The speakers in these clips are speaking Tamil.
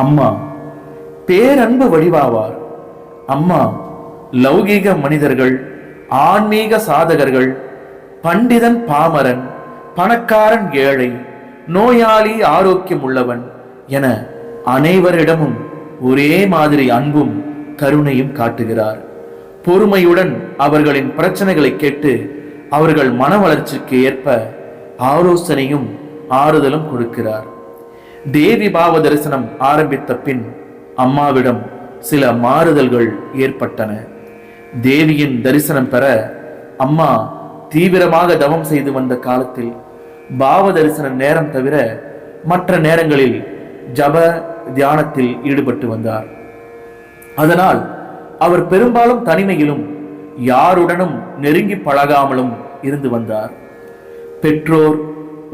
அம்மா பேரன்பு வடிவாவார். அம்மா லௌகீக மனிதர்கள் ஆன்மீக சாதகர்கள் பண்டிதன் பாமரன் பணக்காரன் ஏழை நோயாளி ஆரோக்கியம் உள்ளவன் என அனைவரிடமும் ஒரே மாதிரி அன்பும் கருணையும் காட்டுகிறார். பொறுமையுடன் அவர்களின் பிரச்சனைகளை கேட்டு அவர்கள் மன வளர்ச்சிக்கு ஏற்ப ஆலோசனையும் ஆறுதலும் கொடுக்கிறார். தேவி பாவ தரிசனம் ஆரம்பித்த பின் அம்மாவிடம் சில மாறுதல்கள் ஏற்பட்டன. தேவியின் தரிசனம் பெற அம்மா தீவிரமாக தவம் செய்து வந்த காலத்தில் பாவ தரிசன நேரம் தவிர மற்ற நேரங்களில் ஜப தியானத்தில் ஈடுபட்டு வந்தார். அதனால் அவர் பெரும்பாலும் தனிமையிலும் யாருடனும் நெருங்கி பழகாமலும் இருந்து வந்தார். பெற்றோர்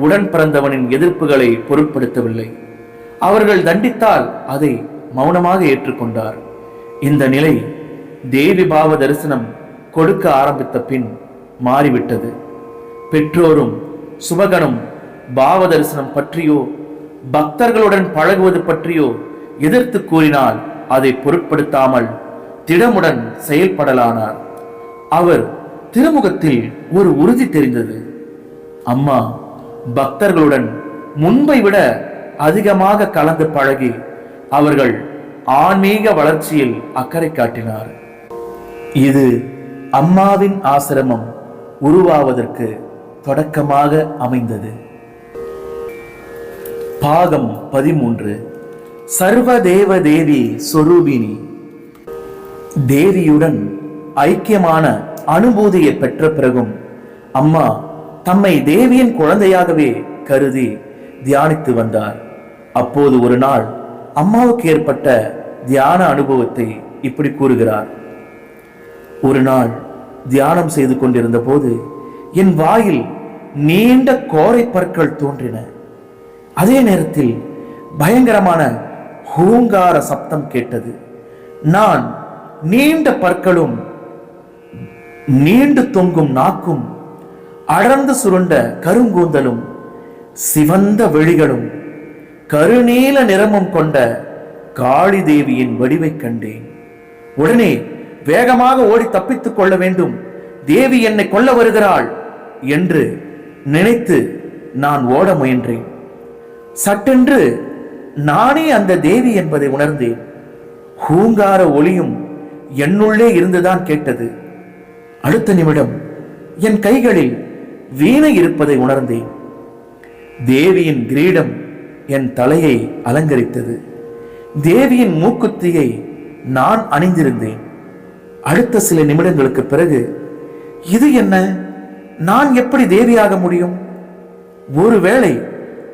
உடன் பிறந்தவனின் எதிர்ப்புகளை பொருட்படுத்தவில்லை. அவர்கள் தண்டித்தால் அதை மௌனமாக ஏற்றுக்கொண்டார். இந்த நிலை தேவி பாவ தரிசனம் கொடுக்க ஆரம்பித்த பின் மாறிவிட்டது. பெற்றோரும் சுபகனும் பாவ தரிசனம் பற்றியோ பக்தர்களுடன் பழகுவது பற்றியோ எதிர்த்து கூறினால் அதை பொருட்படுத்தாமல் திடமுடன் செயல்படலானார். அவர் திருமுகத்தில் ஒரு உறுதி தெரிந்தது. அம்மா பக்தர்களுடன் முன்பை விட அதிகமாக கலந்து பழகி அவர்கள் ஆன்மீக வளர்ச்சியில் அக்கறை காட்டினார். இது அம்மாவின் ஆசிரமம் உருவாவதற்கு தொடக்கமாக அமைந்தது. பாகம் பதிமூன்று. சர்வதேவ தேவி சொரூபினி தேவியுடன் ஐக்கியமான அனுபூதியை பெற்ற பிறகும் அம்மா தம்மை தேவியின் குழந்தையாகவே கருதி தியானித்து வந்தார். அப்போது ஒரு நாள் அம்மாவுக்கு ஏற்பட்ட தியான அனுபவத்தை இப்படி கூறுகிறார். ஒரு நாள் தியானம் செய்து கொண்டிருந்த போது என் வாயில் நீண்ட கோரை பற்கள் தோன்றின. அதே நேரத்தில் பயங்கரமான ஹூங்கார சப்தம் கேட்டது. நான் நீண்ட பற்களும் நீண்டு தொங்கும் நாக்கும் அடர்ந்து சுருண்ட கருங்கூந்தலும் சிவந்த விழிகளும் கருநீல நிறமும் கொண்ட காளி தேவியின் வடிவைக் கண்டேன். உடனே வேகமாக ஓடி தப்பித்துக் கொள்ள வேண்டும். தேவி என்னை கொல்ல வருகிறாள் என்று நினைத்து நான் ஓட முயன்றேன். சட்டென்று நானே அந்த தேவி என்பதை உணர்ந்தேன். ஹூங்கார ஒளியும் என்னுள்ளே இருந்துதான் கேட்டது. அடுத்த நிமிடம் என் கைகளில் வீணை இருப்பதை உணர்ந்தேன். தேவியின் கிரீடம் என் தலையை அலங்கரித்தது. தேவியின் மூக்குத்தியை நான் அணிந்திருந்தேன். அடுத்த சில நிமிடங்களுக்கு பிறகு இது என்ன? நான் எப்படி தேவியாக முடியும்? ஒருவேளை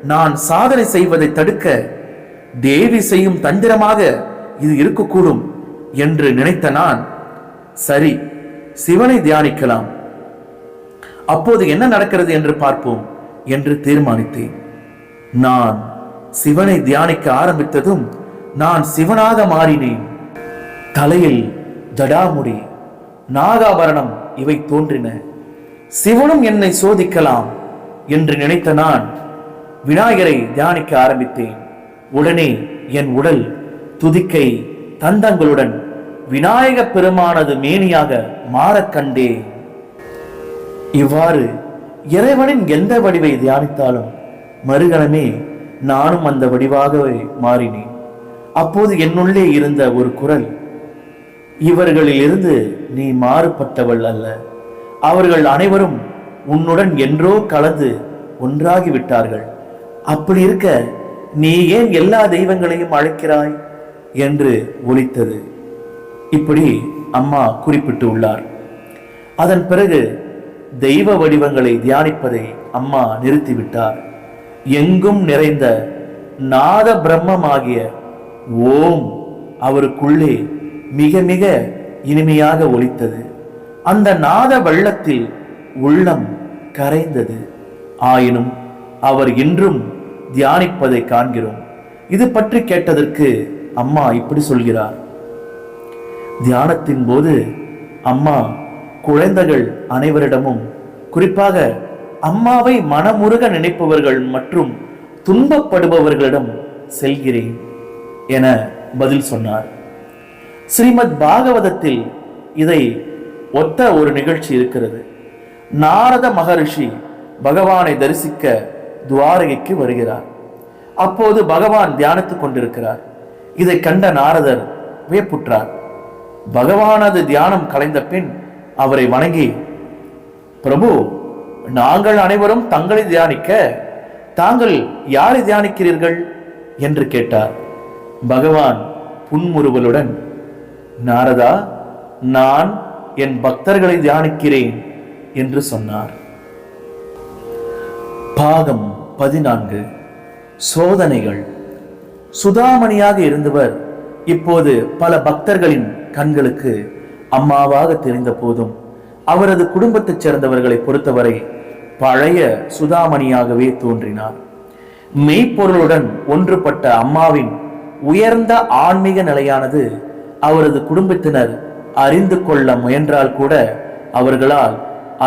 நான் சாதனை செய்வதை தடுக்க தேவி செய்யும் தந்திரமாக இது இருக்கக்கூடும் என்று நினைத்த நான் சரி சிவனை தியானிக்கலாம். அப்போது என்ன நடக்கிறது என்று பார்ப்போம் என்று தீர்மானித்தேன். நான் சிவனை தியானிக்க ஆரம்பித்ததும் நான் சிவனாக மாறினேன். தலையில் ஜடாமுடி நாகாபரணம் இவை தோன்றின. சிவனும் என்னை சோதிக்கலாம் என்று நினைத்த நான் விநாயகரை தியானிக்க ஆரம்பித்தேன். உடனே என் உடல் துதிக்கை தந்தங்களுடன் விநாயக பெருமானது மேனியாக மாறக் கண்டேன் இவ்வாறு இறைவனின் எந்த வடிவை தியானித்தாலும் மறுகணமே நானும் அந்த வடிவாகவே மாறினேன். அப்போது என்னுள்ளே இருந்த ஒரு குரல் இவர்களிலிருந்து நீ மாறுபட்டவள் அல்ல. அவர்கள் அனைவரும் உன்னுடன் என்றோ கலந்து ஒன்றாகி விட்டார்கள் அப்படி இருக்க நீ ஏன் எல்லா தெய்வங்களையும் அழைக்கிறாய்? என்று ஒலித்தது. இப்படி அம்மா குறிப்பிட்டு உள்ளார். அதன் பிறகு தெய்வ வடிவங்களை தியானிப்பதை அம்மா நிறுத்திவிட்டார். எங்கும் நிறைந்த நாத பிரம்மமாகிய ஓம் அவருக்குள்ளே மிக மிக இனிமையாக ஒலித்தது. அந்த நாத வெள்ளத்தில் உள்ளம் கரைந்தது. ஆயினும் அவர் இன்றும் தியானிப்பதை காண்கிறோம். இது பற்றி கேட்டதற்கு அம்மா இப்படி சொல்கிறார். தியானத்தின் போது அம்மா குழந்தைகள் அனைவரிடமும் குறிப்பாக அம்மாவை மனமுருக நினைப்பவர்கள் மற்றும் துன்பப்படுபவர்களிடம் செல்கிறேன் என பதில் சொன்னார். ஸ்ரீமத் பாகவதத்தில் இதை ஒத்த ஒரு நிகழ்ச்சி இருக்கிறது. நாரத மகரிஷி பகவானை தரிசிக்க துவாரகைக்கு வருகிறார். அப்போது பகவான் தியானித்துக் கொண்டிருக்கிறார். இதை கண்ட நாரதர் வியப்புற்றார். பகவானது தியானம் கலைந்த பின் அவரை வணங்கி பிரபு நாங்கள் அனைவரும் தங்களை தியானிக்க தாங்கள் யாரை தியானிக்கிறீர்கள்? என்று கேட்டார். பகவான் புன்முறுவலுடன் நாரதா நான் என் பக்தர்களை தியானிக்கிறேன் என்று சொன்னார். பாகம் பதினான்கு. சோதனைகள். சுதாமணியாக இருந்தவர் இப்போது பல பக்தர்களின் கண்களுக்கு அம்மாவாக தெரிந்த போதும் அவரது குடும்பத்தைச் சேர்ந்தவர்களை பொறுத்தவரை பழைய சுதாமணியாகவே தோன்றினார். மெய்ப்பொருளுடன் ஒன்றுபட்ட அம்மாவின் உயர்ந்த ஆன்மீக நிலையானது அவரது குடும்பத்தினர் அறிந்து கொள்ள முயன்றால் கூட அவர்களால்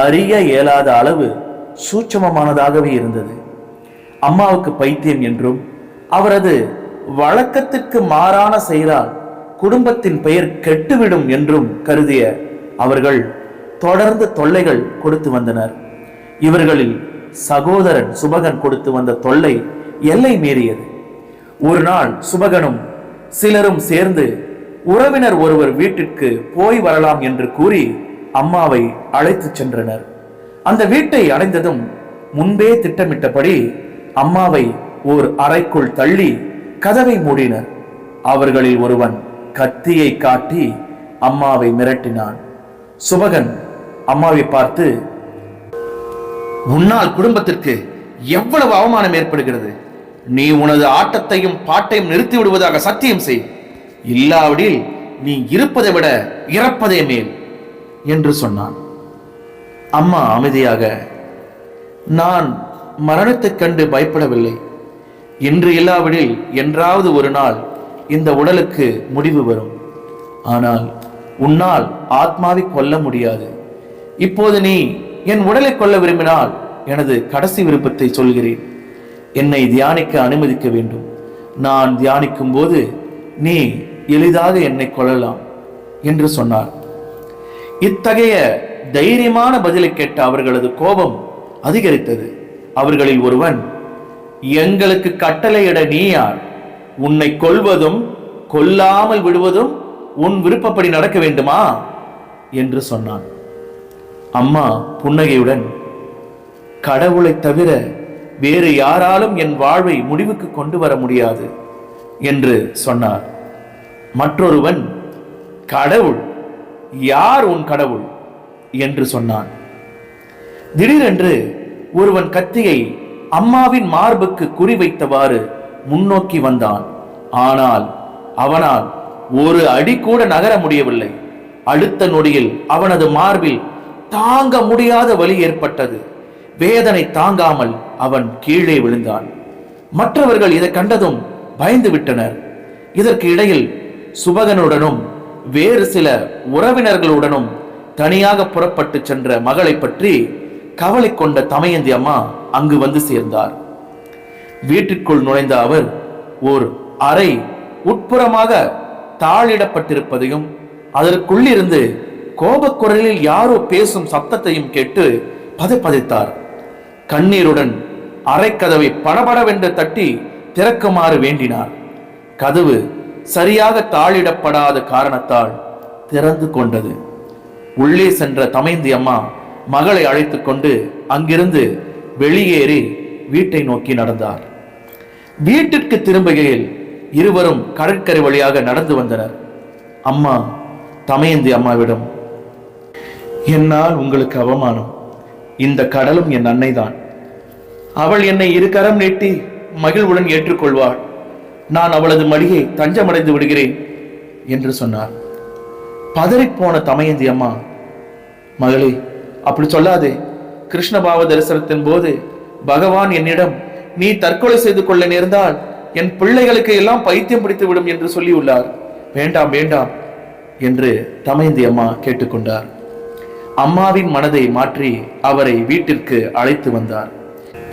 அறிய இயலாத அளவு சூட்சமமானதாகவே இருந்தது. அம்மாவுக்கு பைத்தியம் என்றும் அவரது வழக்கத்திற்கு மாறான செயலால் குடும்பத்தின் பெயர் கெட்டுவிடும் என்றும் கருதிய அவர்கள் தொடர்ந்து தொல்லைகள் கொடுத்து வந்தனர். இவர்களில் சகோதரன் சுபகன் கொடுத்து வந்த தொல்லை எல்லை மீறியது. ஒரு நாள் சுபகனும் சிலரும் சேர்ந்து உறவினர் ஒருவர் வீட்டிற்கு போய் வரலாம் என்று கூறி அம்மாவை அழைத்துச் சென்றனர். அந்த வீட்டை அடைந்ததும் முன்பே திட்டமிட்டபடி அம்மாவை ஓர் அறைக்குள் தள்ளி கதவை மூடினர். அவர்களில் ஒருவன் கத்தியை காட்டி அம்மாவை மிரட்டினான். சுபகன் அம்மாவை பார்த்து உன்னால் குடும்பத்திற்கு எவ்வளவு அவமானம் ஏற்படுகிறது? நீ உனது ஆட்டத்தையும் பாட்டையும் நிறுத்தி விடுவதாக சத்தியம் செய். இல்லாவிடில் நீ இருப்பதை விட இறப்பதே மேல் என்று சொன்னான். அம்மா அமைதியாக நான் மரணத்தைக் கண்டு பயப்படவில்லை. இன்று இல்லாவிடில் என்றாவது ஒரு நாள் இந்த உடலுக்கு முடிவு வரும். ஆனால் உன்னால் ஆத்மாவை கொல்ல முடியாது. இப்போது நீ என் உடலை கொல்ல விரும்பினால் எனது கடைசி விருப்பத்தை சொல்கிறேன். என்னை தியானிக்க அனுமதிக்க வேண்டும். நான் தியானிக்கும் போது நீ எளிதாக என்னை கொள்ளலாம் என்று சொன்னார். இத்தகைய தைரியமான பதிலை கேட்ட அவர்களது கோபம் அதிகரித்தது. அவர்களில் ஒருவன் எங்களுக்கு கட்டளையிட நீ யார்? உன்னை கொல்வதும் கொல்லாமல் விடுவதும் உன் விருப்பப்படி நடக்க வேண்டுமா? என்று சொன்னான். அம்மா புன்னகையுடன் கடவுளை தவிர வேறு யாராலும் என் வாழ்வை முடிவுக்கு கொண்டு வர முடியாது என்று சொன்னார். மற்றொருவன் கடவுள் யார் உன் கடவுள்? என்று சொன்னான். திடீரென்று ஒருவன் கத்தியை அம்மாவின் மார்புக்கு குறிவைத்தவாறு முன்னோக்கி வந்தான். ஆனால் அவனால் ஒரு அடி கூட நகர முடியவில்லை. அடுத்த நொடியில் அவனது மார்பில் தாங்க முடியாத வலி ஏற்பட்டது. வேதனை தாங்காமல் அவன் கீழே விழுந்தான். மற்றவர்கள் இதை கண்டதும் பயந்து விட்டனர். இதற்கு இடையில் சுபகனுடனும் வேறு சில உறவினர்களுடனும் தனியாக புறப்பட்டு சென்ற மகளை பற்றி கவலை கொண்ட தமையந்தி அம்மா அங்கு வந்து சேர்ந்தார். வீட்டிற்குள் நுழைந்த அவர் ஓர் அறை உட்புறமாக தாளிடப்பட்டிருப்பதையும் அதற்குள்ளிருந்து கோபக்குரலில் யாரோ பேசும் சத்தத்தையும் கேட்டு பதைப்பதைத்தார். கண்ணீருடன் அறைக்கதவை படபடவென்று தட்டி திறக்குமாறு வேண்டினார். கதவு சரியாக தாளிடப்படாத காரணத்தால் திறந்து கொண்டது. உள்ளே சென்ற தமைந்தி அம்மா மகளை அழைத்து கொண்டு அங்கிருந்து வெளியேறி வீட்டை நோக்கி நடந்தார். வீட்டிற்கு திரும்புகையில் இருவரும் கடற்கரை வழியாக நடந்து வந்தனர். அம்மா தமையந்தி அம்மாவிடம் என்னால் உங்களுக்கு அவமானம். இந்த கடலும் என் அன்னைதான். அவள் என்னை இரு கரம் நீட்டி மகிழ்வுடன் ஏற்றுக்கொள்வாள். நான் அவளது மடியை தஞ்சமடைந்து விடுகிறேன் என்று சொன்னார். பதறிப்போன தமையந்தி அம்மா மகளே அப்படி சொல்லாதே. கிருஷ்ணபாவ தரிசனத்தின் போது பகவான் என்னிடம் நீ தற்கொலை செய்து கொள்ள நேர்ந்தால் என் பிள்ளைகளுக்கு எல்லாம் பைத்தியம் பிடித்து விடும் என்று சொல்லியுள்ளார் வேண்டாம் வேண்டாம் என்று தமைந்தி அம்மா கேட்டுக்கொண்டார் அம்மாவின் மனதை மாற்றி அவரை வீட்டிற்கு அழைத்து வந்தார்.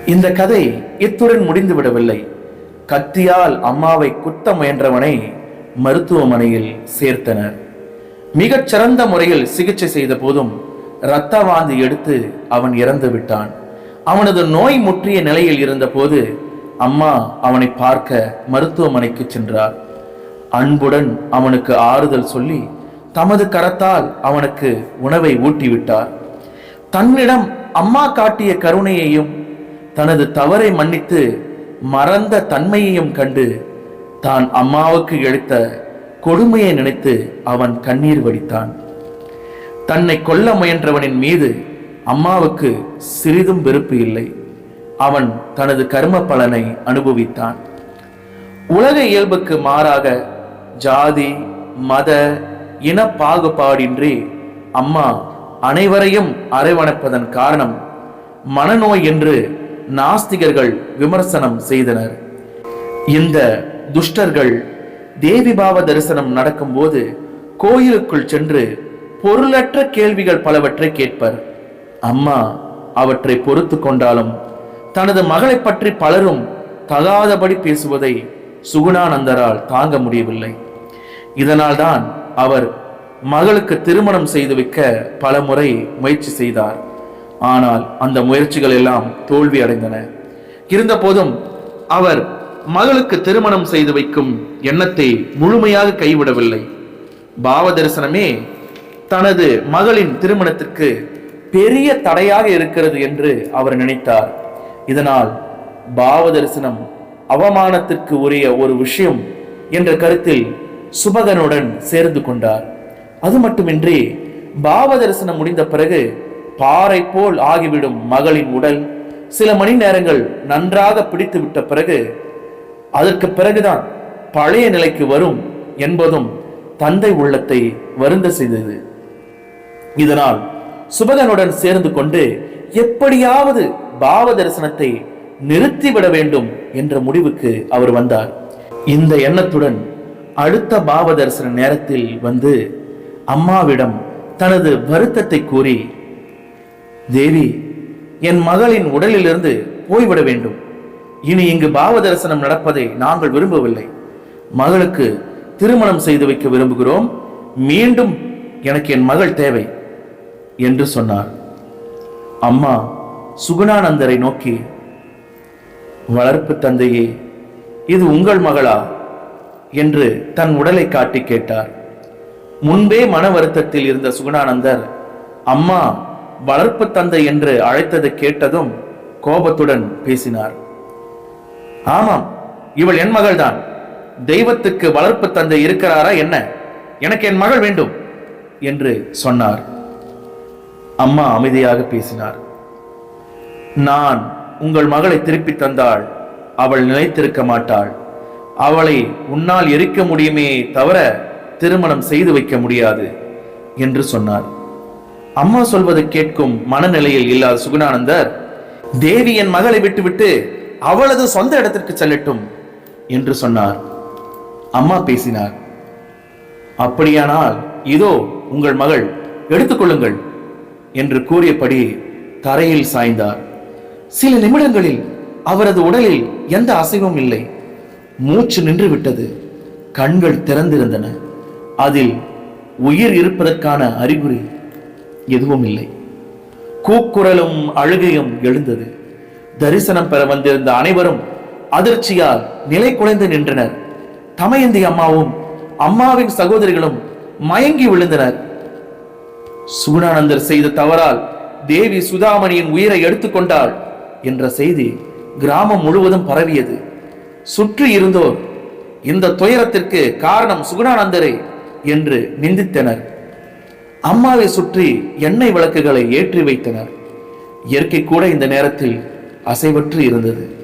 இந்த கதை இத்துடன் முடிந்து விடவில்லை கத்தியால் அம்மாவை குத்த முயன்றவனை மருத்துவமனையில் சேர்த்தனர். மிகச் சிறந்த முறையில் சிகிச்சை செய்த போதும் இரத்த வாந்தி எடுத்து அவன் இறந்து விட்டான். அவனது நோய் முற்றிய நிலையில் இருந்தபோது அம்மா அவனை பார்க்க மருத்துவமனைக்கு சென்றார். அன்புடன் அவனுக்கு ஆறுதல் சொல்லி தமது கரத்தால் அவனுக்கு உணவை ஊட்டிவிட்டார். தன்னிடம் அம்மா காட்டிய கருணையையும் தனது தவறை மன்னித்து மறந்த தன்மையையும் கண்டு தான் அம்மாவுக்கு இழைத்த கொடுமையை நினைத்து அவன் கண்ணீர் வடித்தான். தன்னை கொல்ல முயன்றவனின் மீது அம்மாவுக்கு சிறிதும் வெறுப்பு இல்லை. அவன் தனது கர்ம பலனை அனுபவித்தான். உலக இயல்புக்கு மாறாக ஜாதி மத இன பாகுபாடின்றி அம்மா அனைவரையும் அரவணைப்பதன் காரணம் மனநோய் என்று நாஸ்திகர்கள் விமர்சனம் செய்தனர். இந்த துஷ்டர்கள் தேவி பாவ தரிசனம் நடக்கும்போது கோயிலுக்குள் சென்று பொருளற்ற கேள்விகள் பலவற்றை கேட்பர். அம்மா அவற்றை பொறுத்து கொண்டாலும் தனது மகளை பற்றி பலரும் தகாதபடி பேசுவதை சுகுணானந்தரால் தாங்க முடியவில்லை. இதனால்தான் அவர் மகளுக்கு திருமணம் செய்து வைக்க பல முறை முயற்சி செய்தார். ஆனால் அந்த முயற்சிகள் எல்லாம் தோல்வி அடைந்தன. இருந்தபோதும் அவர் மகளுக்கு திருமணம் செய்து வைக்கும் எண்ணத்தை முழுமையாக கைவிடவில்லை. பாவ தரிசனமே தனது மகளின் திருமணத்திற்கு பெரிய தடையாக இருக்கிறது என்று அவர் நினைத்தார். இதனால் பாவ தரிசனம் அவமானத்திற்கு உரிய ஒரு விஷயம் என்ற கருத்தில் சுபகனுடன் சேர்ந்து கொண்டார். அது மட்டுமின்றி பாவ தரிசனம் முடிந்த பிறகு பாறை போல் ஆகிவிடும் மகளின் உடல் சில மணி நேரங்கள் நன்றாக பிடித்து விட்ட பிறகு அதற்கு பிறகுதான் பழைய நிலைக்கு வரும் என்பதும் தந்தை உள்ளத்தை வருந்த செய்தது. இதனால் சுபகனுடன் சேர்ந்து கொண்டு எப்படியாவது பாவ தரிசனத்தை நிறுத்திவிட வேண்டும் என்ற முடிவுக்கு அவர் வந்தார். இந்த எண்ணத்துடன் அடுத்த பாவ தரிசன நேரத்தில் வந்து அம்மாவிடம் தனது வருத்தத்தை கூறி தேவி என் மகளின் உடலிலிருந்து போய்விட வேண்டும். இனி இங்கு பாவ தரிசனம் நடப்பதை நாங்கள் விரும்பவில்லை. மகளுக்கு திருமணம் செய்து வைக்க விரும்புகிறோம். மீண்டும் எனக்கு என் மகள் தேவை. என்று சொன்னார். அம்மா சுகுணானந்தரை நோக்கி வளர்ப்பு தந்தையே இது உங்கள் மகளா? என்று தன் உடலை காட்டி கேட்டார். முன்பே மன வருத்தத்தில் இருந்த சுகுணானந்தர் அம்மா வளர்ப்பு தந்தை என்று அழைத்ததை கேட்டதும் கோபத்துடன் பேசினார். ஆமாம் இவள் என் மகள்தான். தெய்வத்துக்கு வளர்ப்பு தந்தை இருக்கிறாரா என்ன? எனக்கு என் மகள் வேண்டும் என்று சொன்னார். அம்மா அமைதியாக பேசினார். நான் உங்கள் மகளை திருப்பி தந்தாள் அவள் நிலைத்திருக்க மாட்டாள். அவளை உன்னால் எரிக்க முடியுமே தவிர திருமணம் செய்து வைக்க முடியாது என்று சொன்னார். அம்மா சொல்வதை கேட்கும் மனநிலையில் இல்லாத சுகுணானந்தர் தேவி என் மகளை விட்டுவிட்டு அவளது சொந்த இடத்திற்கு செல்லட்டும் என்று சொன்னார். அம்மா பேசினார். அப்படியானால் இதோ உங்கள் மகள் எடுத்துக்கொள்ளுங்கள் என்று கூறியபடி தரையில் சாய்ந்தார். சில நிமிடங்களில் அவரது உடலில் எந்த அசைவும் இல்லை. மூச்சு நின்று விட்டது கண்கள் திறந்திருந்தன. அதில் உயிர் இருப்பதற்கான அறிகுறி எதுவும் இல்லை. கூக்குரலும் அழுகையும் எழுந்தது. தரிசனம் பெற வந்திருந்த அனைவரும் அதிர்ச்சியால் நிலை குலைந்து நின்றனர். தமயந்தி அம்மாவும் அம்மாவின் சகோதரிகளும் மயங்கி விழுந்தனர். சுகுணானந்தர் செய்த தவறால் தேவி சுதாமணியின் உயிரை எடுத்துக்கொண்டாள் என்ற செய்தி கிராமம் முழுவதும் பரவியது. சுற்றி இருந்தோர் இந்த துயரத்திற்கு காரணம் சுகுணானந்தரே என்று நிந்தித்தனர். அம்மாவை சுற்றி எண்ணெய் விளக்குகளை ஏற்றி வைத்தனர். இயற்கை கூட இந்த நேரத்தில் அசைவற்று இருந்தது.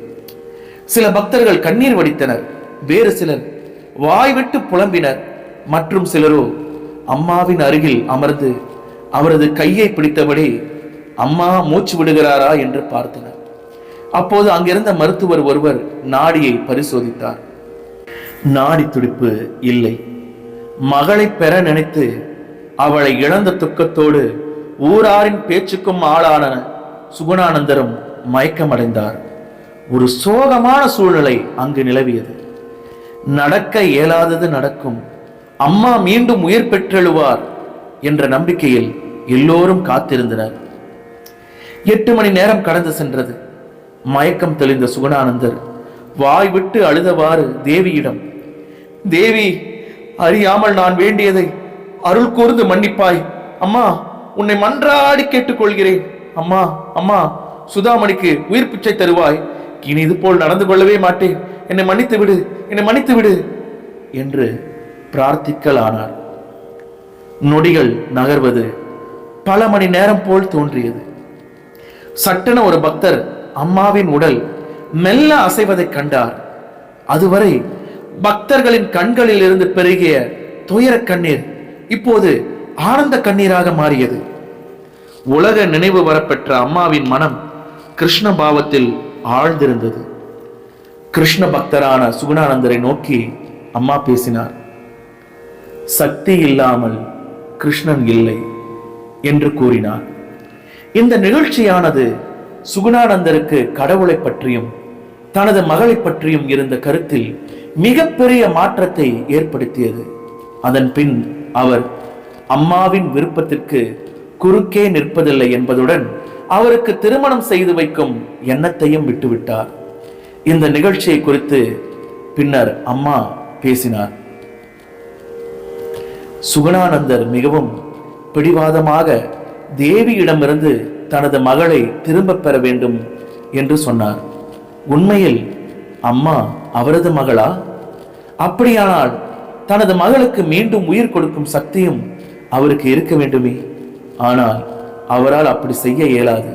சில பக்தர்கள் கண்ணீர் வடித்தனர். வேறு சிலர் வாய்விட்டு புலம்பினர். மற்றும் சிலரோ அம்மாவின் அருகில் அமர்ந்து அவரது கையை பிடித்தபடி அம்மா மூச்சு விடுகிறாரா? என்று பார்த்தனர். அப்போது அங்கிருந்த மருத்துவர் ஒருவர் நாடியை பரிசோதித்தார். நாடி துடிப்பு இல்லை. மகளை பெற நினைத்து அவளை இழந்த துக்கத்தோடு ஊராரின் பேச்சுக்கும் ஆளான சுகுணானந்தரும் மயக்கமடைந்தார். ஒரு சோகமான சூழ்நிலை அங்கு நிலவியது. நடக்க இயலாதது நடக்கும். அம்மா மீண்டும் உயிர் பெற்றெழுவார் என்ற நம்பிக்கையில் எல்லோரும் காத்திருந்தனர். எட்டு மணி நேரம் கடந்து சென்றது. மயக்கம் தெளிந்த சுகுணானந்தர் வாய் விட்டு அழுதவாறு தேவியிடம் தேவி அறியாமல் நான் வேண்டியதை அருள் கூர்ந்து மன்னிப்பாய். அம்மா உன்னை மன்றாடி கேட்டுக்கொள்கிறேன். அம்மா அம்மா சுதாமணிக்கு உயிர் பிச்சை தருவாய். இனி இது போல் நடந்து கொள்ளவே மாட்டேன். என்னை மன்னித்து விடு என்னை மன்னித்து விடு என்று பிரார்த்திக்கலானார். நொடிகள் நகர்வது பல மணி நேரம் போல் தோன்றியது. சட்டென ஒரு பக்தர் அம்மாவின் உடல் மெல்ல அசைவதைக் கண்டார். அதுவரை பக்தர்களின் கண்களில் இருந்து பெருகிய துயர கண்ணீர் இப்போது ஆனந்த கண்ணீராக மாறியது. உலக நினைவு வரப்பெற்ற அம்மாவின் மனம் கிருஷ்ண பாவத்தில் ஆழ்ந்திருந்தது. கிருஷ்ண பக்தரான சுகுணானந்தரை நோக்கி அம்மா பேசினார். சக்தி இல்லாமல் கிருஷ்ணன் இல்லை என்று கூறினார் இந்த நிகழ்ச்சியானது சுகுணானந்தருக்கு கடவுளை பற்றியும் தனது மகளை பற்றியும் இருந்த கருத்தில் மிகப்பெரிய மாற்றத்தை ஏற்படுத்தியது. அதன் பின் அவர் அம்மாவின் விருப்பத்திற்கு குறுக்கே நிற்பதில்லை என்பதுடன் அவருக்கு திருமணம் செய்து வைக்கும் எண்ணத்தையும் விட்டுவிட்டார். இந்த நிகழ்ச்சியை குறித்து பின்னர் அம்மா பேசினார். சுகுணானந்தர் மிகவும் பிடிவாதமாக தேவியிடமிருந்து தனது மகளை திரும்பப் பெற வேண்டும் என்று சொன்னார். உண்மையில் அம்மா அவரது மகளா? அப்படியானால் தனது மகளுக்கு மீண்டும் உயிர் கொடுக்கும் சக்தியும் அவருக்கு இருக்க வேண்டுமே. ஆனால் அவரால் அப்படி செய்ய இயலாது.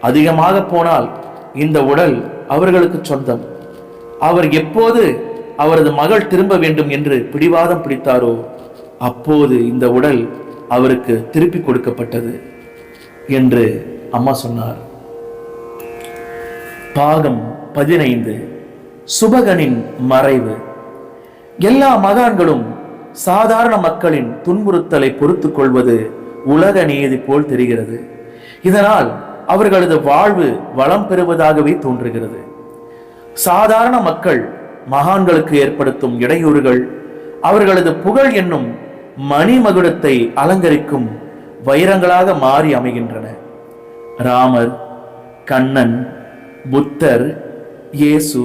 அதிகமாக போனால் இந்த உடல் அவர்களுக்கு சொந்தம். அவர் எப்போது அவரது மகள் திரும்ப வேண்டும் என்று பிடிவாதம் பிடித்தாரோ அப்போது இந்த உடல் அவருக்கு திருப்பி கொடுக்கப்பட்டது என்று அம்மா சொன்னார். பாகம் பதினைந்து. சுபகனின் மறைவு. எல்லா மகான்களும் சாதாரண மக்களின் துன்புறுத்தலை பொறுத்து கொள்வது உலக நீதி போல் தெரிகிறது. இதனால் அவர்களது வாழ்வு வளம் பெறுவதாகவே தோன்றுகிறது. சாதாரண மக்கள் மகான்களுக்கு ஏற்படுத்தும் இடையூறுகள் அவர்களது புகழ் என்னும் மணிமகுடத்தை அலங்கரிக்கும் வைரங்களாக மாறி அமைகின்றன. ராமர் கண்ணன் புத்தர் இயேசு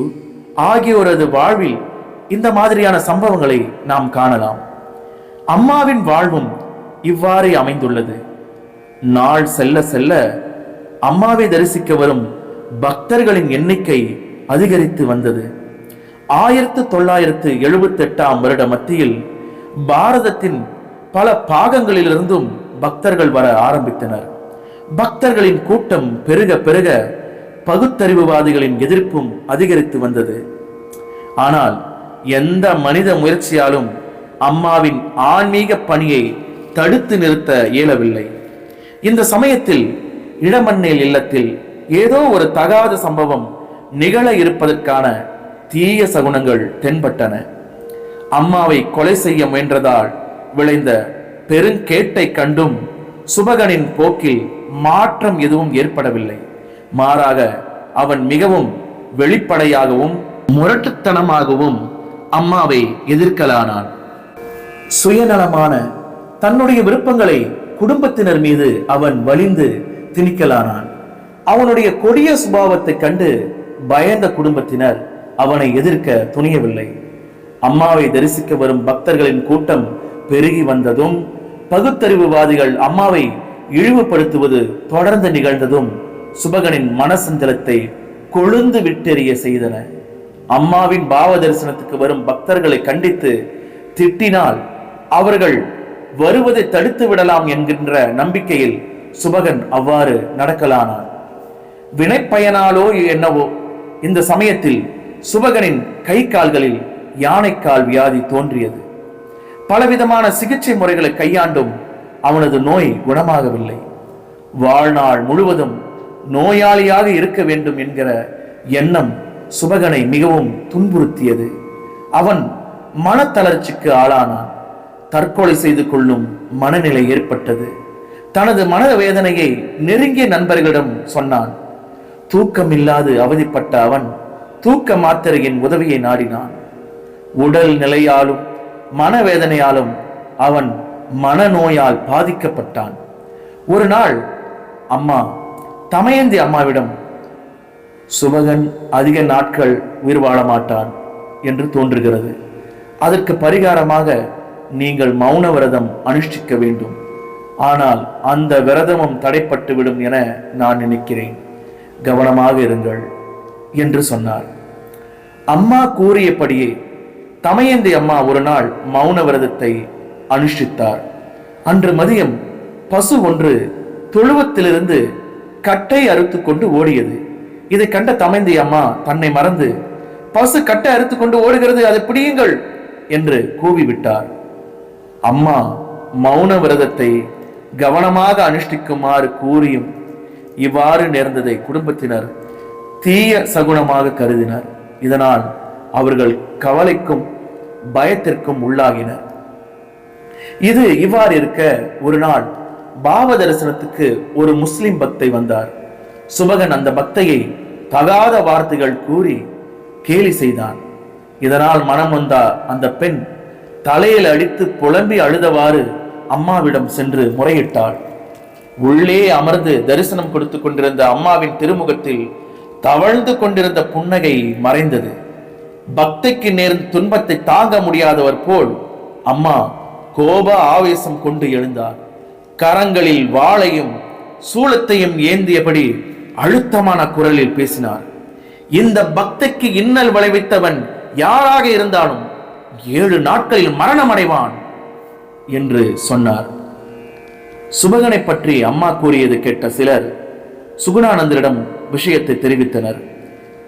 ஆகியோரது வாழ்வில் இந்த மாதிரியான சம்பவங்களை நாம் காணலாம். அம்மாவின் வாழ்வும் இவ்வாறே அமைந்துள்ளது. நாள் செல்ல செல்ல அம்மாவை தரிசிக்க வரும் பக்தர்களின் எண்ணிக்கை அதிகரித்து வந்தது. ஆயிரத்து தொள்ளாயிரத்து எழுபத்தி எட்டாம் வருட மத்தியில் பாரதத்தின் பல பாகங்களிலிருந்தும் பக்தர்கள் வர ஆரம்பித்தனர். பக்தர்களின் கூட்டம் பெருக பெருக பகுத்தறிவுவாதிகளின் எதிர்ப்பும் அதிகரித்து வந்தது. ஆனால் எந்த மனித முயற்சியாலும் அம்மாவின் ஆன்மீக பணியை தடுத்து நிறுத்த இயலவில்லை. இந்த சமயத்தில் இடமண்ணேல் இல்லத்தில் ஏதோ ஒரு தகாத சம்பவம் நிகழ இருப்பதற்கான தீய சகுனங்கள் தென்பட்டன. அம்மாவை கொலை செய்ய முயன்றதால் விளைந்த பெருங்கேட்டை கண்டும் சுபகனின் போக்கில் மாற்றம் எதுவும் ஏற்படவில்லை. மாறாக அவன் மிகவும் வெளிப்படையாகவும் முரட்டுத்தனமாகவும் அம்மாவை எதிர்க்கலானான். சுயநலமான தன்னுடைய விருப்பங்களை குடும்பத்தினர் மீது அவன் வலிந்து திணிக்கலானான். அவனுடைய கொடிய சுபாவத்தைக் கண்டு பயந்த குடும்பத்தினர் அவனை எதிர்க்க துணியவில்லை. அம்மாவை தரிசிக்க வரும் பக்தர்களின் கூட்டம் பெருகி வந்ததும் பகுத்தறிவுவாதிகள் அம்மாவை இழிவுபடுத்துவது தொடர்ந்து நிகழ்ந்ததும் சுபகனின் மனசஞ்சலத்தை கொழுந்து விட்டெறிய செய்தன. அம்மாவின் பாவ தரிசனத்துக்கு வரும் பக்தர்களை கண்டித்து திட்டினால் அவர்கள் வருவதை தடுத்து விடலாம் என்கின்ற நம்பிக்கையில் சுபகன் அவ்வாறு நடக்கலானான். வினைப்பயனாலோ என்னவோ இந்த சமயத்தில் சுபகனின் கை கால்களில் யானைக்கால் வியாதி தோன்றியது. பலவிதமான சிகிச்சை முறைகளை கையாண்டும் அவனது நோய் குணமாகவில்லை. வாழ்நாள் முழுவதும் நோயாளியாக இருக்க வேண்டும் என்கிற எண்ணம் சுபகனை மிகவும் துன்புறுத்தியது. அவன் மனத்தளர்ச்சிக்கு ஆளானான். தற்கொலை செய்து கொள்ளும் மனநிலை ஏற்பட்டது. தனது மன வேதனையை நெருங்கிய நண்பர்களிடம் சொன்னான். தூக்கமில்லாது அவதிப்பட்ட அவன் தூக்க மாத்திரையின் உதவியை நாடினான். உடல் நிலையாலும் மனவேதனையாலும் அவன் மனநோயால் பாதிக்கப்பட்டான். ஒரு நாள் அம்மா தமயந்தி அம்மாவிடம் சுமகன் அதிக நாட்கள் உயிர் வாழ மாட்டான் என்று தோன்றுகிறது. அதற்கு பரிகாரமாக நீங்கள் மௌன விரதம் அனுஷ்டிக்க வேண்டும். ஆனால் அந்த விரதமும் தடைப்பட்டுவிடும் என நான் நினைக்கிறேன். கவனமாக இருங்கள் என்று சொன்னார். அம்மா கூறியபடியே தமையந்தி அம்மா ஒரு நாள் மௌன விரதத்தை அனுஷ்டித்தார். அன்று மதியம் பசு ஒன்று தொழுவத்திலிருந்து கட்டை அறுத்து கொண்டு ஓடியது. இதை கண்ட தமைந்தி அம்மா தன்னை மறந்து பசு கட்டை அறுத்து கொண்டு ஓடுகிறது அதை பிடியுங்கள் என்று கூவிவிட்டார். அம்மா மௌன விரதத்தை கவனமாக அனுஷ்டிக்குமாறு கூறியும் இவ்வாறு நேர்ந்ததை குடும்பத்தினர் தீய சகுனமாக கருதினர். இதனால் அவர்கள் கவலைக்கும் பயத்திற்கும் உள்ளாகினர் இது இவ்வாறு இருக்க ஒரு நாள் பாவ தரிசனத்துக்கு ஒரு முஸ்லிம் பக்தை வந்தார். சுபகன் அந்த பக்தையை தகாத வார்த்தைகள் கூறி கேலி செய்தான். இதனால் மனம் வந்தா அந்த பெண் தலையில் அடித்து புலம்பி அழுதவாறு அம்மாவிடம் சென்று முறையிட்டாள். உள்ளே அமர்ந்து தரிசனம் கொடுத்து கொண்டிருந்த அம்மாவின் திருமுகத்தில் தவழ்ந்து கொண்டிருந்த புன்னகை மறைந்தது. பக்திக்கு நேர்ந்த துன்பத்தை தாங்க முடியாதவர் போல் அம்மா கோப ஆவேசம் கொண்டு எழுந்தார். கரங்களில் வாளையும் சூளத்தையும் ஏந்தியபடி அழுத்தமான குரலில் பேசினார். இந்த பக்திக்கு இன்னல் விளைவித்தவன் யாராக இருந்தாலும் ஏழு நாட்களில் மரணம் அடைவான் என்று சொன்னார். சுபகனை பற்றி அம்மா கூறியது கேட்ட சிலர் சுகுணானந்தரிடம் விஷயத்தை தெரிவித்தனர்.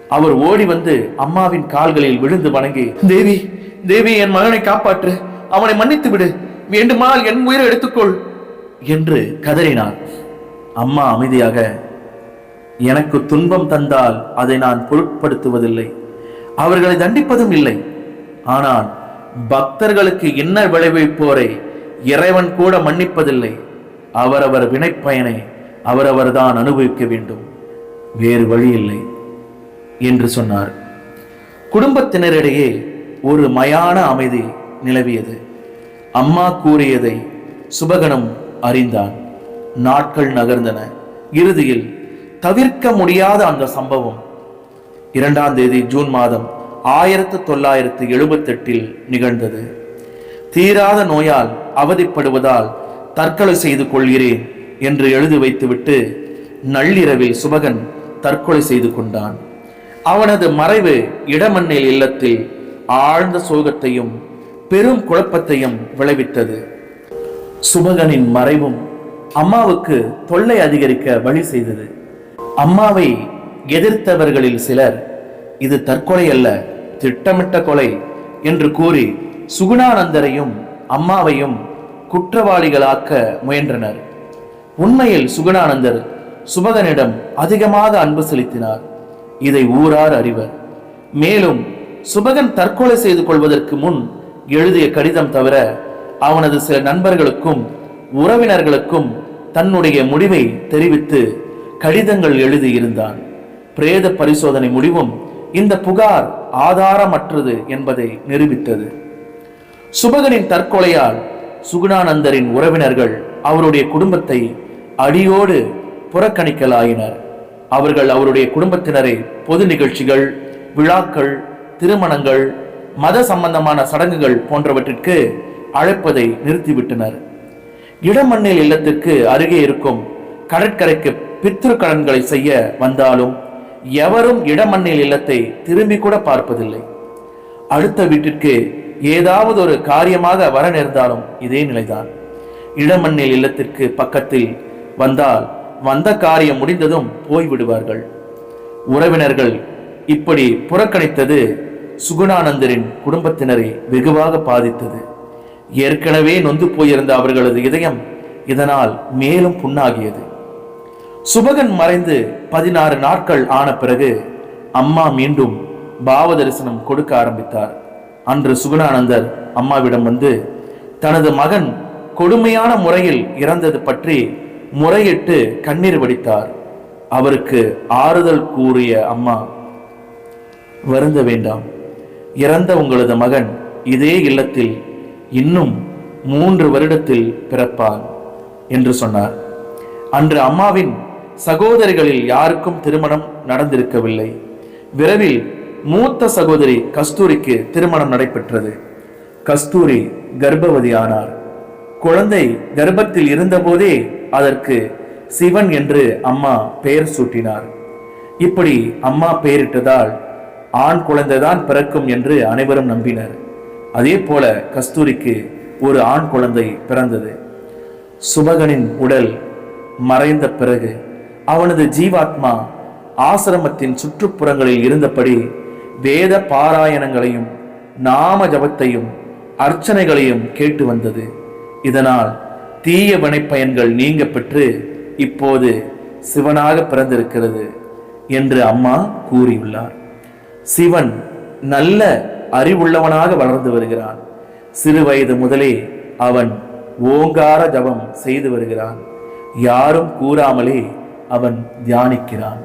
அவர் ஓடி வந்து அம்மாவின் கால்களில் விழுந்து வணங்கி தேவி தேவி என் மகனை காப்பாற்று. அவனை மன்னித்து விடு. வேண்டுமானால் என் உயிரை எடுத்துக்கொள். என்று கதறினார் அம்மா அமைதியாக எனக்கு துன்பம் தந்தால் அதை நான் பொருட்படுத்துவதில்லை. அவர்களை தண்டிப்பதும் இல்லை. ஆனால் பக்தர்களுக்கு என்ன விளைவிப்போரை இறைவன் கூட மன்னிப்பதில்லை. அவரவர் வினைப்பயனை அவரவர் தான் அனுபவிக்க வேண்டும். வேறு வழி இல்லை. என்று சொன்னார். குடும்பத்தினரிடையே ஒரு மயான அமைதி நிலவியது. அம்மா கூறியதை சுபகணம் அறிந்தான். நாட்கள் நகர்ந்தன. இறுதியில் தவிர்க்க முடியாத அந்த சம்பவம். இரண்டாம் தேதி ஜூன் மாதம் ஆயிரத்தி தொள்ளாயிரத்து எழுபத்தெட்டில் நிகழ்ந்தது. தீராத நோயால் அவதிப்படுவதால் தற்கொலை செய்து கொள்கிறேன் என்று எழுதி வைத்துவிட்டு நள்ளிரவில் சுபகன் தற்கொலை செய்து கொண்டான். அவனது மறைவு இடமண்ணில் இல்லத்தில் ஆழ்ந்த சோகத்தையும் பெரும் குழப்பத்தையும் விளைவித்தது. சுபகனின் மறைவும் அம்மாவுக்கு தொல்லை அதிகரிக்க வழி செய்தது. அம்மாவை எதிர்த்தவர்களில் சிலர் இது தற்கொலை அல்ல திட்டமிட்ட கொலை என்று கூறி சுகுணானந்தரையும் அம்மாவையும் குற்றவாளிகளாக்க முயன்றனர். உண்மையில் சுகுணானந்தர் சுபகனிடம் அதிகமாக அன்பு செலுத்தினார். இதை ஊரார் அறிவர். மேலும் சுபகன் தற்கொலை செய்து கொள்வதற்கு முன் எழுதிய கடிதம் தவிர அவனது சில நண்பர்களுக்கும் உறவினர்களுக்கும் தன்னுடைய முடிவை தெரிவித்து கடிதங்கள் எழுதியிருந்தான். பிரேத பரிசோதனை முடிவும் இந்த புகார் ஆதாரமற்றது என்பதை நிரூபித்தது. சுபகனின் தற்கொலையால் சுகுணானந்தரின் உறவினர்கள் அவருடைய குடும்பத்தை அடியோடு புறக்கணிக்கலாயினர். அவர்கள் அவருடைய குடும்பத்தினரை பொது நிகழ்ச்சிகள் விழாக்கள் திருமணங்கள் மத சம்பந்தமான சடங்குகள் போன்றவற்றிற்கு அழைப்பதை நிறுத்திவிட்டனர். இடமண்ணில் இல்லத்திற்கு அருகே இருக்கும் கடற்கரைக்கு பித்திருக்கடன்களை செய்ய வந்தாலும் எவரும் இடமண்ணில் இல்லத்தை திரும்பி கூட பார்ப்பதில்லை. அடுத்த வீட்டிற்கு ஏதாவது ஒரு காரியமாக வர நேர்ந்தாலும் இதே நிலைதான். இடமண்ணில் இல்லத்திற்கு பக்கத்தில் வந்தால் வந்த காரியம் முடிந்ததும் போய்விடுவார்கள். உறவினர்கள் இப்படி புறக்கணித்தது சுகுணானந்தரின் குடும்பத்தினரை வெகுவாக பாதித்தது. ஏற்கனவே நொந்து போயிருந்த அவர்களது இதயம் இதனால் மேலும் புண்ணாகியது. சுபகன் மறைந்து பதினாறு நாட்கள் ஆன பிறகு அம்மா மீண்டும் பாவ தரிசனம் கொடுக்க ஆரம்பித்தார். அன்று சுகுணானந்தர் அம்மாவிடம் வந்து தனது மகன் கொடுமையான முறையில் இறந்தது பற்றி முறையிட்டு கண்ணீர் வடித்தார். அவருக்கு ஆறுதல் கூறிய அம்மா வருந்த வேண்டாம். இறந்த உங்களது மகன் இதே இல்லத்தில் இன்னும் மூன்று வருடத்தில் பிறப்பான் என்று சொன்னார். அன்று அம்மாவின் சகோதரிகளில் யாருக்கும் திருமணம் நடந்திருக்கவில்லை. விரைவில் மூத்த சகோதரி கஸ்தூரிக்கு திருமணம் நடைபெற்றது. கஸ்தூரி கர்ப்பவதியானார். குழந்தை கர்ப்பத்தில் இருந்தபோதே அதற்கு சிவன் என்று அம்மா பெயர் சூட்டினார். இப்படி அம்மா பெயரிட்டதால் ஆண் குழந்தைதான் பிறக்கும் என்று அனைவரும் நம்பினர். அதே போல கஸ்தூரிக்கு ஒரு ஆண் குழந்தை பிறந்தது. சுபகனின் உடல் மறைந்த பிறகு அவனது ஜீவாத்மா ஆசிரமத்தின் சுற்றுப்புறங்களில் இருந்தபடி வேத பாராயணங்களையும் நாம ஜபத்தையும் அர்ச்சனைகளையும் கேட்டு வந்தது. இதனால் தீய வினைப்பயன்கள் நீங்க பெற்று இப்போது சிவனாக பிறந்திருக்கிறது என்று அம்மா கூறியுள்ளார். சிவன் நல்ல அறிவுள்ளவனாக வளர்ந்து வருகிறான். சிறு வயது முதலே அவன் ஓங்கார ஜபம் செய்து வருகிறான். யாரும் கூறாமலே அவன் தியானிக்கிறான்.